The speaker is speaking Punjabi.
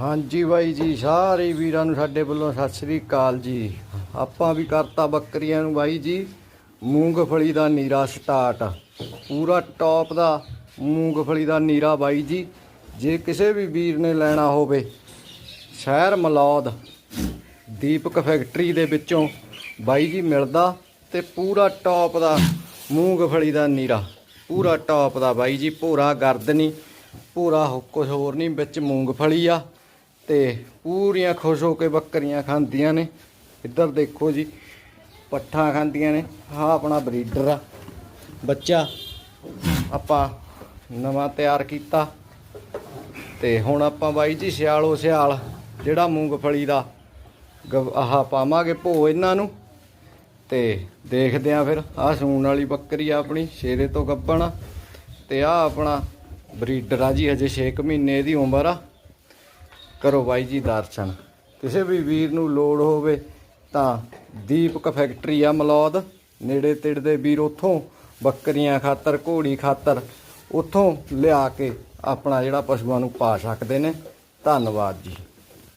ਹਾਂਜੀ ਬਾਈ ਜੀ, ਸਾਰੇ ਵੀਰਾਂ ਨੂੰ ਸਾਡੇ ਵੱਲੋਂ ਸਤਿ ਸ੍ਰੀ ਅਕਾਲ ਜੀ। ਆਪਾਂ ਵੀ ਕਰਤਾ ਬੱਕਰੀਆਂ ਨੂੰ ਬਾਈ ਜੀ, ਮੂੰਗਫਲੀ ਦਾ ਨੀਰਾ ਸਟਾਰਟ। ਪੂਰਾ ਟੌਪ ਦਾ ਮੂੰਗਫਲੀ ਦਾ ਨੀਰਾ ਬਾਈ ਜੀ। ਜੇ ਕਿਸੇ ਵੀ ਵੀਰ ਨੇ ਲੈਣਾ ਹੋਵੇ, ਸ਼ਹਿਰ ਮਲੌਦ, ਦੀਪਕ ਫੈਕਟਰੀ ਦੇ ਵਿੱਚੋਂ ਬਾਈ ਜੀ ਮਿਲਦਾ ਤੇ ਪੂਰਾ ਟੌਪ ਦਾ ਮੂੰਗਫਲੀ ਦਾ ਨੀਰਾ। ਪੂਰਾ ਟੌਪ ਦਾ ਬਾਈ ਜੀ, ਭੂਰਾ ਗਰਦਨੀ ਪੂਰਾ ਕੁਝ ਹੋਰ ਨਹੀਂ, ਵਿੱਚ ਮੂੰਗਫਲੀ ਆ। ਤੇ ਪੂਰੀਆਂ ਖੁਸ਼ ਹੋ ਕੇ ਬੱਕਰੀਆਂ ਖਾਂਦੀਆਂ ਨੇ। ਇੱਧਰ ਦੇਖੋ ਜੀ, ਪੱਠਾ ਖਾਂਦੀਆਂ ਨੇ। ਆਹ ਆਪਣਾ ਬਰੀਡਰ ਆ। ਬੱਚਾ, ਆਪਾਂ ਨਵਾਂ ਤਿਆਰ ਕੀਤਾ। ਤੇ ਹੁਣ ਆਪਾਂ ਬਾਈ ਜੀ ਸਿਆਲੋ ਸਿਆਲ, ਜਿਹੜਾ ਮੂੰਗਫਲੀ ਦਾ ਗ- ਆਹ ਪਾਵਾਂਗੇ ਭੋ ਇਹਨਾਂ ਨੂੰ। ਤੇ ਦੇਖਦੇ ਆ ਫਿਰ, ਆਹ ਸੂਣ ਵਾਲੀ ਬੱਕਰੀ ਆ ਆਪਣੀ ਸ਼ੇਰੇ ਤੋਂ ਗੱਬਣ ਆ। ਤੇ ਆ ਆਪਣਾ ਬਰੀਡਰ ਆ ਜੀ, ਹਜੇ 6 ਮਹੀਨੇ ਦੀ ਉਮਰ ਆ। ਕਰੋ ਬਾਈ ਜੀ ਦਰਸ਼ਨ। ਕਿਸੇ ਵੀ ਵੀਰ ਨੂੰ ਲੋੜ ਹੋਵੇ ਤਾਂ ਦੀਪਕ ਫੈਕਟਰੀ ਆ ਮਲੌਦ, ਨੇੜੇ ਤੇੜੇ ਦੇ ਵੀਰ ਉੱਥੋਂ ਬੱਕਰੀਆਂ ਖਾਤਰ, ਘੋੜੀ ਖਾਤਰ ਉੱਥੋਂ ਲਿਆ ਕੇ ਆਪਣਾ ਜਿਹੜਾ ਪਸ਼ੂਆਂ ਨੂੰ ਪਾ ਸਕਦੇ ਨੇ। ਧੰਨਵਾਦ ਜੀ।